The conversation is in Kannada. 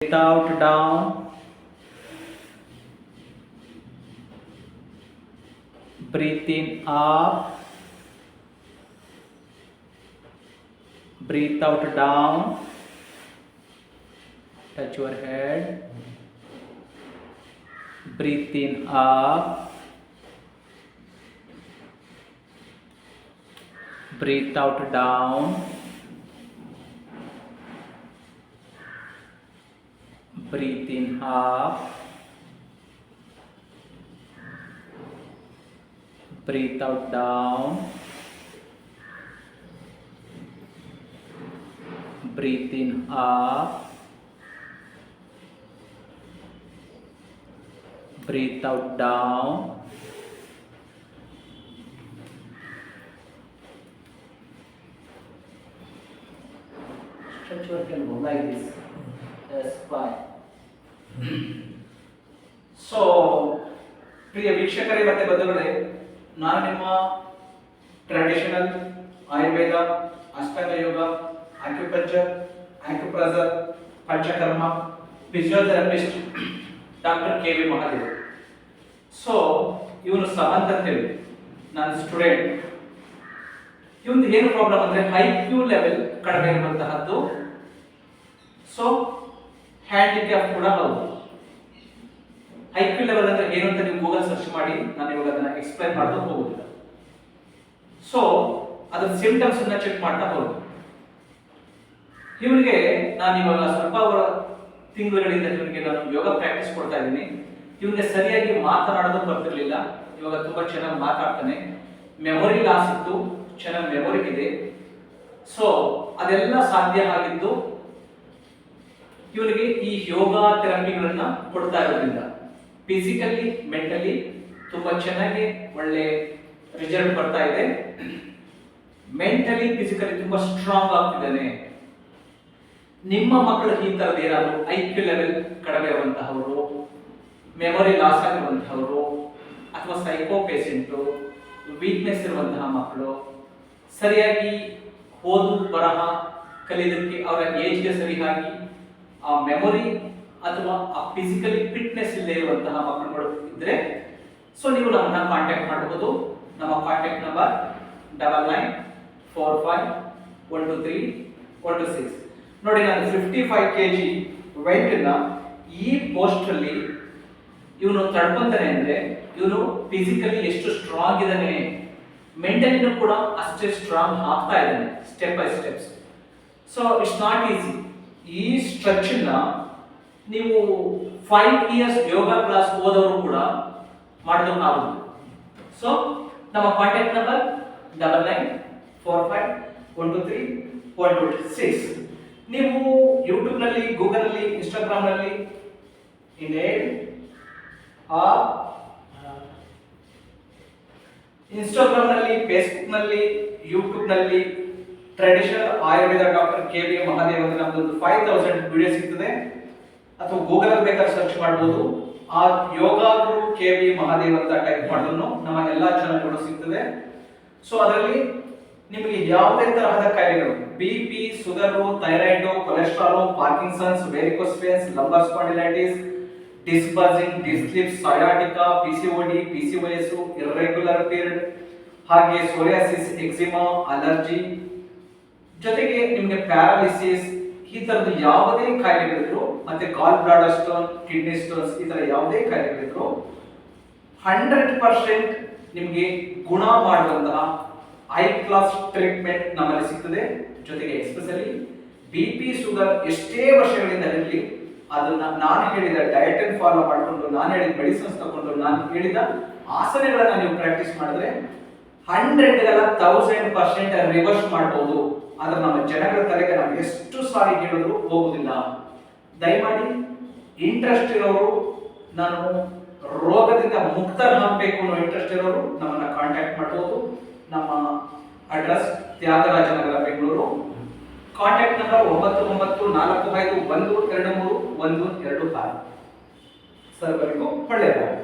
breathe out down breathe in up breathe out down touch your head breathe in up breathe out down breathe in up breathe out down breathe in up breathe out down stretch your elbow like this yes fine so ಪ್ರಿಯ ವೀಕ್ಷಕರೇ, ಮತ್ತೆ ಬಂಧುಗಳೇ, ನಾನು ನಿಮ್ಮ traditional Ayurveda Ashtanga yoga acupuncture acupressure panchakarma physiotherapist doctor K V Mahadev. So ಇವನು ಅಂತ ಅಂತೇಳಿ, ನನ್ನ ಸ್ಟೂಡೆಂಟ್ ಇವನು ಏನು ಪ್ರಾಬ್ಲಮ್ ಅಂದ್ರೆ ಹೈ ಕ್ಯೂ ಲೆವೆಲ್ ಕಡಿಮೆ ಇರುವಂತಹದ್ದು. ಸೊ ಹ್ಯಾಂಡಿಕ್ಯಾಪ್ ಕೂಡ ಹೌದು. ಐ ಕ್ಯೂ ಲೆವೆಲ್ ಅಂದ್ರೆ ಏನು ಅಂತ ನೀವು ಗೂಗಲ್ ಸರ್ಚ್ ಮಾಡಿ, ನಾನು ಇವಾಗ ಅದನ್ನ ಎಕ್ಸ್ಪ್ಲೈನ್ ಮಾಡ್ತಾ ಹೋಗುದಿಲ್ಲ. ಸೊ ಅದರ ಸಿಂಟಮ್ಸ್ ಅನ್ನ ಚೆಕ್ ಮಾಡ್ತಾ ಹೋಗುದು ಇವರಿಗೆ ನಾನು ಇವಾಗ ಸ್ವಲ್ಪ ತಿಂಗಳುಗಳಿಂದ ಇವರಿಗೆ ನಾನು ಯೋಗ ಪ್ರಾಕ್ಟೀಸ್ ಕೊಡ್ತಾ ಇದ್ದೀನಿ. ಇವರಿಗೆ ಸರಿಯಾಗಿ ಮಾತನಾಡೋದು ಬರ್ತಿರ್ಲಿಲ್ಲ. ಇವಾಗ ತುಂಬಾ ಚೆನ್ನಾಗಿ ಮಾತಾಡ್ತಾನೆ. ಮೆಮೊರಿ ಲಾಸ್ ಇತ್ತು. ಚೆನ್ನಾಗಿ ಮೆಮೊರಿ ಇದೆ. ಸೊ ಅದೆಲ್ಲ ಸಾಧ್ಯ ಆಗಿದ್ದು ಇವನಿಗೆ ಈ ಯೋಗ ಥೆರಪಿಗಳನ್ನ ಕೊಡ್ತಾ ಇರೋದ್ರಿಂದ ಫಿಸಿಕಲಿ ಮೆಂಟಲಿ ತುಂಬಾ ಚೆನ್ನಾಗಿ ಒಳ್ಳೆ ರಿಸಲ್ಟ್ ಬರ್ತಾ ಇದೆ. ಮೆಂಟಲಿ ಫಿಸಿಕಲಿ ತುಂಬಾ ಸ್ಟ್ರಾಂಗ್ ಆಗ್ತಿದ್ದಾನೆ. ನಿಮ್ಮ ಮಕ್ಕಳು ಈ ತರದ ಏನಾದ್ರು ಐ ಕ್ಯೂ ಲೆವೆಲ್ ಕಡಿಮೆ ಇರುವಂತಹವರು ಮೆಮೊರಿ ಲಾಸ್ ಆಗಿರುವಂತಹವರು, ಅಥವಾ ಸೈಕೋ ಪೇಷೆಂಟು ವೀಕ್ನೆಸ್ ಇರುವಂತಹ ಮಕ್ಕಳು, ಸರಿಯಾಗಿ ಓದು, ಬರಹ ಕಲಿಯೋದಕ್ಕೆ ಅವರ ಏಜ್ಗೆ ಸರಿಯಾಗಿ ಆ ಮೆಮೊರಿ ಅಥವಾ ಆ ಫಿಸಿಕಲಿ ಫಿಟ್ನೆಸ್ ಇಲ್ಲದೆ ಇರುವಂತಹ ಮಕ್ಕಳುಗಳು ಇದ್ರೆ ಸೊ ನೀವು ನಮ್ಮನ್ನ ಕಾಂಟ್ಯಾಕ್ಟ್ ಮಾಡಬಹುದು ನಮ್ಮ contact number double nine four five one two three one two six ನೋಡಿ ನಾನು ಫಿಫ್ಟಿ ಫೈವ್ ಕೆ ಜಿ ವೆಯ್ಟನ್ನ ಈ ಪೋಸ್ಟಲ್ಲಿ ಇವನು ತಡ್ಕೊಂತಾನೆ ಅಂದ್ರೆ ಇವನು ಫಿಸಿಕಲಿ ಎಷ್ಟು ಸ್ಟ್ರಾಂಗ್ ಇದ್ದಾನೆ ಮೆಂಟಲಿನೂ ಕೂಡ ಅಷ್ಟೇ ಸ್ಟ್ರಾಂಗ್ ಆಗ್ತಾ ಇದ್ದಾನೆ step by steps so it's not easy ಈ ಸ್ಟ್ರೆಚ್ನ ನೀವು ಫೈವ್ ಇಯರ್ಸ್ ಯೋಗ ಕ್ಲಾಸ್ ಓದೋರು ಕೂಡ ಮಾಡೋದಕ್ಕಾಗುದು ಸೊ ನಮ್ಮ contact number double nine four five one two three one two six ನೀವು ಯೂಟ್ಯೂಬ್ನಲ್ಲಿ ಗೂಗಲಲ್ಲಿ ಇನ್ಸ್ಟಾಗ್ರಾಮ್ನಲ್ಲಿ ಇಮೇಲ್ ಆ ಇನ್ಸ್ಟಾಗ್ರಾಮ್ನಲ್ಲಿ ಫೇಸ್ಬುಕ್ನಲ್ಲಿ ಯೂಟ್ಯೂಬ್ನಲ್ಲಿ traditional Ayurveda doctor K V Mahadev ಅಂತ ನಮ್ದೊಂದು ಫೈವ್ ತೌಸಂಡ್ ವಿಡಿಯೋ ಸಿಗ್ತದೆ. ಅಥವಾ ಗೂಗಲ್ ಬೇಕಾದ್ರೆ ಸರ್ಚ್ ಮಾಡ್ಬೋದು. ಆ yoga guru K V Mahadev ಅಂತ ಟೈಪ್ ಮಾಡಿದ್ರು ನಮ್ಮ ಎಲ್ಲಾ ಚಾನಲ್ಗಳು ಸಿಗ್ತದೆ. ಸೊ ಅದರಲ್ಲಿ ನಿಮಗೆ ಯಾವುದೇ ತರಹದ ಕಾಯಿಲೆಗಳು B P sugar thyroid cholesterol Parkinson's varicose veins lumbar spondylitis ಡಿಸ್ಬರ್ಸಿಂಗ್ disc slip sciatica PCOD PCOS irregular period ಹಾಗೆ ಸೋರಿಯಾಸಿಸ್ ಎಕ್ಸಿಮಾ ಅಲರ್ಜಿ ಜೊತೆಗೆ ನಿಮಗೆ ಪ್ಯಾರಾಲಿಸಿಸ್, ಈ ತರದ ಯಾವುದೇ ಕಾಯಿಲೆಗಳಿದ್ರು ಮತ್ತೆ gall bladder stone kidney stones ಈ ತರ ಯಾವುದೇ ಕಾಯಿಲೆಗಳಿದ್ರು ಹಂಡ್ರೆಡ್ ಪರ್ಸೆಂಟ್ ನಿಮಗೆ ಗುಣ ಮಾಡುವಂತಹ ಹೈ ಕ್ಲಾಸ್ ಟ್ರೀಟ್ಮೆಂಟ್ ನಮ್ಮಲ್ಲಿ ಸಿಗ್ತದೆ. ಜೊತೆಗೆ ಎಸ್ಪೆಷಲಿ ಬಿ ಪಿ ಶುಗರ್ ಎಷ್ಟೇ ವರ್ಷಗಳಿಂದ ಇರಲಿ, ಅದನ್ನ ನಾನು ಹೇಳಿದ ಡಯಟ್ ಅನ್ನು ಫಾಲೋ ಮಾಡಿಕೊಂಡು, ನಾನು ಹೇಳಿದ ಮೆಡಿಸಿನ್ಸ್ ತಗೊಂಡು, ನಾನು ಹೇಳಿದ ಆಸನಗಳನ್ನ ನೀವು ಪ್ರಾಕ್ಟೀಸ್ ಮಾಡಿದ್ರೆ ಹಂಡ್ರೆಡ್ ಅಲ್ಲ ತೌಸಂಡ್ ಪರ್ಸೆಂಟ್ ರಿವರ್ಸ್ ಮಾಡಬಹುದು ಆದ್ರೆ ನಮ್ಮ ಜನಗಳ ತಲೆಗೆ ನಾವು ಎಷ್ಟು ಸಾರಿ ಕೇಳಿದ್ರು ಹೋಗುದಿಲ್ಲ. ದಯಮಾಡಿ ಇಂಟ್ರೆಸ್ಟ್ ಇರೋರು ನಾನು ರೋಗದಿಂದ ಮುಕ್ತರಾಗಬೇಕು ಅನ್ನೋ ಇಂಟ್ರೆಸ್ಟ್ ಇರೋರು ನಮ್ಮನ್ನ ಕಾಂಟ್ಯಾಕ್ಟ್ ಮಾಡಬಹುದು ನಮ್ಮ address Thyagarajanagar Bengaluru. Contact number ಒಂಬತ್ತು ಒಂಬತ್ತು, ನಾಲ್ಕು, ಐದು, ಒಂದು, ಎರಡು, ಮೂರು, ಒಂದು, ಎರಡು, ಆರು. ಸರ್ವರಿಗೂ ಒಳ್ಳೆಯದಾಗಲಿ